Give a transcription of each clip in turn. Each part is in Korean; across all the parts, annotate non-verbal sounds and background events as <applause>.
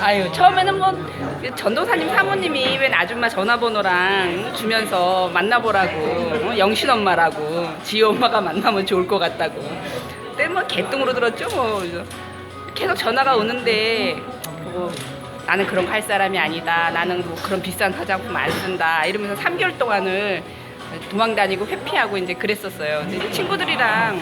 아유 처음에는 뭐그 전도사님 사모님이 웬 아줌마 전화번호랑 주면서 만나보라고 어, 영신 엄마라고 지호 엄마가 만나면 좋을 것 같다고. 그때 뭐 개똥으로 들었죠 뭐. 계속 전화가 오는데 뭐 나는 그런 거 할 사람이 아니다. 나는 뭐 그런 비싼 화장품 안 쓴다. 이러면서 3개월 동안을 도망 다니고 회피하고 이제 그랬었어요. 근데 친구들이랑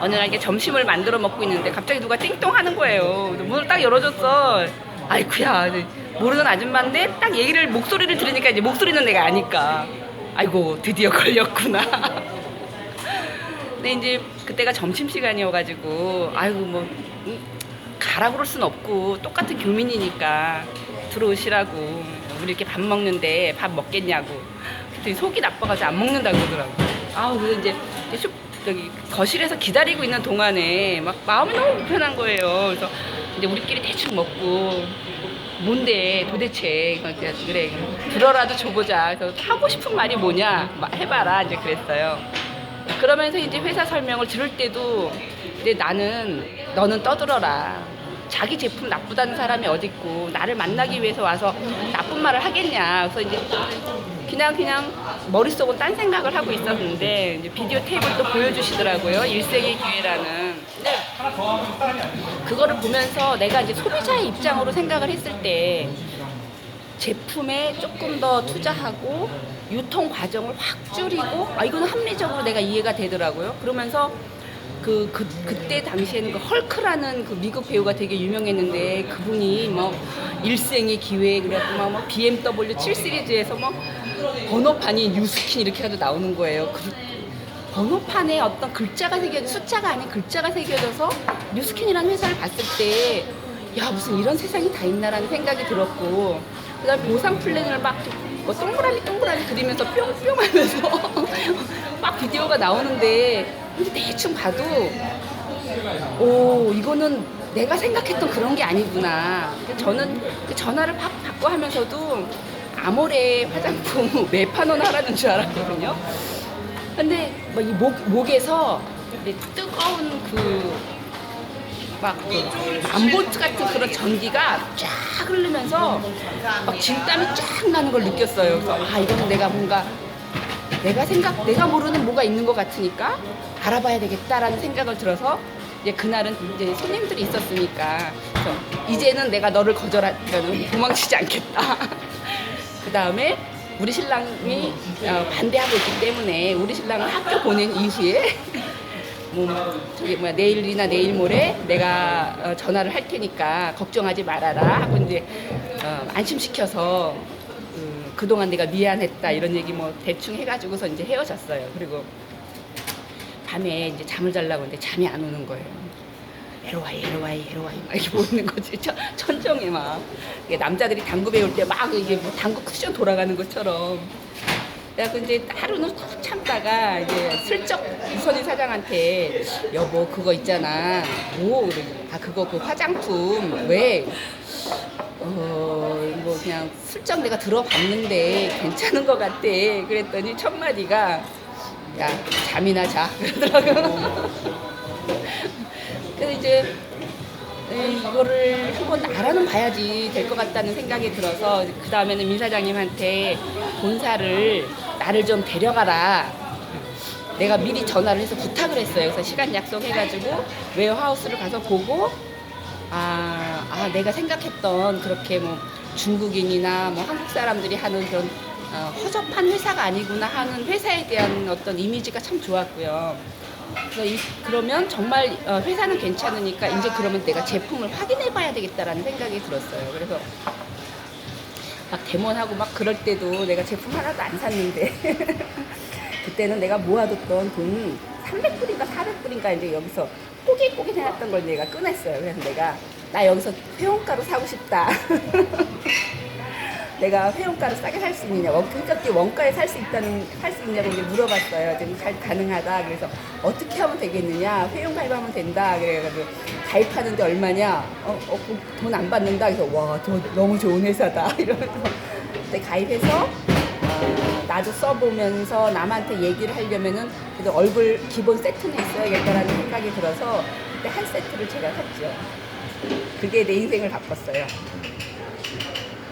어느 날 이렇게 점심을 만들어 먹고 있는데 갑자기 누가 띵동 하는 거예요. 문을 딱 열어줬어. 아이쿠야, 이제 모르는 아줌마인데 딱 얘기를, 목소리를 들으니까 이제 목소리는 내가 아니까. 아이고, 드디어 걸렸구나. <laughs> 근데 이제 그때가 점심 시간이어가지고, 아이고, 뭐, 음, 가라 그럴 순 없고, 똑같은 교민이니까 들어오시라고. 우리 이렇게 밥 먹는데 밥 먹겠냐고. 그랬더니 속이 나빠가지고 안 먹는다고 그러더라고. 아우, 그래서 이제 슈, 저기 거실에서 기다리고 있는 동안에 막 마음이 너무 불편한 거예요. 그래서 이제 우리끼리 대충 먹고 뭔데 도대체 막 그래 들어라도 줘보자. 그래서 하고 싶은 말이 뭐냐 막 해봐라 이제 그랬어요. 그러면서 이제 회사 설명을 들을 때도 이제 나는 너는 떠들어라. 자기 제품 나쁘다는 사람이 어딨고 나를 만나기 위해서 와서 나쁜 말을 하겠냐. 그래서 이제 그냥 그냥 머릿속은 딴 생각을 하고 있었는데 비디오 테이블 또 보여주시더라고요. 일생의 기회라는. 근데 그거를 보면서 내가 이제 소비자의 입장으로 생각을 했을 때 제품에 조금 더 투자하고 유통 과정을 확 줄이고 아 이거는 합리적으로 내가 이해가 되더라고요. 그러면서 그, 그 그때 당시에는 그 헐크라는 그 미국 배우가 되게 유명했는데 그분이 뭐 일생의 기회 그래갖고 막, 뭐 BMW 7 시리즈에서 뭐 번호판이 뉴스킨 이렇게 해도 나오는 거예요. 그, 번호판에 어떤 글자가 새겨 숫자가 아닌 글자가 새겨져서 뉴스킨이라는 회사를 봤을 때 야 무슨 이런 세상이 다 있나라는 생각이 들었고 그다음에 보상 플랜을 막뭐 동그라미 동그라미 그리면서 뿅뿅 하면서 <laughs> 막 비디오가 나오는데 대충 봐도 오 이거는 내가 생각했던 그런 게 아니구나 저는 그 전화를 팍 받고 하면서도 아모레 화장품 <laughs> 매판원 하라는 줄 알았거든요 근데 뭐이 목, 목에서 뜨거운 그막 암보트 같은 그런 전기가 쫙 흐르면서 막 진땀이 쫙 나는 걸 느꼈어요. 그래서 아 이거는 내가 뭔가 내가 생각 내가 모르는 뭐가 있는 것 같으니까 알아봐야 되겠다라는 생각을 들어서 이제 그날은 이제 손님들이 있었으니까 이제는 내가 너를 거절하면 <laughs> 도망치지 않겠다. <laughs> 그 다음에 우리 신랑이 어, 반대하고 있기 때문에 우리 신랑을 학교 보낸 이후에 <laughs> 뭐 저기 뭐야 내일이나 내일 모레 내가 어, 전화를 할 테니까 걱정하지 말아라 하고 이제 어, 안심시켜서 그, 그동안 내가 미안했다 이런 얘기 뭐 대충 해가지고서 이제 헤어졌어요. 그리고 밤에 이제 잠을 자려고 했는데 잠이 안 오는 거예요. 에로와이 에로와이 에로와이 막 이렇게 보이는 거지. 천, 천정에 막. 남자들이 당구 배울 때 막 이게 뭐 당구 쿠션 돌아가는 것처럼. 그래서 이제 하루는 탁 참다가 이제 슬쩍 이선희 사장한테 여보 그거 있잖아. 오 그래 아 그거 그 화장품. 왜 어, 뭐 그냥 슬쩍 내가 들어봤는데 괜찮은 것 같아. 그랬더니 첫 마디가 야 잠이나 자 <laughs> 그러더라고. 그래서 이제 에, 이거를 한번 알아는 봐야지 될 것 같다는 생각이 들어서 그 다음에는 민 사장님한테 본사를 나를 좀 데려가라. 내가 미리 전화를 해서 부탁을 했어요. 그래서 시간 약속해가지고 웨어하우스를 가서 보고 아, 아, 내가 생각했던 그렇게 뭐 중국인이나 뭐 한국 사람들이 하는 그런 어, 허접한 회사가 아니구나 하는 회사에 대한 어떤 이미지가 참 좋았고요. 이, 그러면 정말 어, 회사는 괜찮으니까 이제 그러면 내가 제품을 확인해 봐야 되겠다라는 생각이 들었어요. 그래서 막 대모하고 막 그럴 때도 내가 제품 하나도 안 샀는데 <laughs> 그때는 내가 모아뒀던 돈 300불인가 400불인가 이제 여기서 꼬깃꼬깃 해놨던 걸 내가 꺼냈어요. 그래서 내가 나 여기서 회원가로 사고 싶다. <laughs> 내가 회원가로 싸게 살 수 있느냐, 원, 그러니까 원가에 살 수 있다는 살 수 있냐고 이제 물어봤어요. 지금 가, 가능하다. 그래서 어떻게 하면 되겠느냐, 회원 가입하면 된다. 그래가지고 가입하는데 얼마냐, 어, 어, 돈 안 받는다. 그래서 와, 저 너무 좋은 회사다. <laughs> 이러면서 가입해서 어, 나도 써보면서 남한테 얘기를 하려면은 그래도 얼굴 기본 세트는 있어야겠다라는 생각이 들어서 그때 한 세트를 제가 샀죠. 그게 내 인생을 바꿨어요.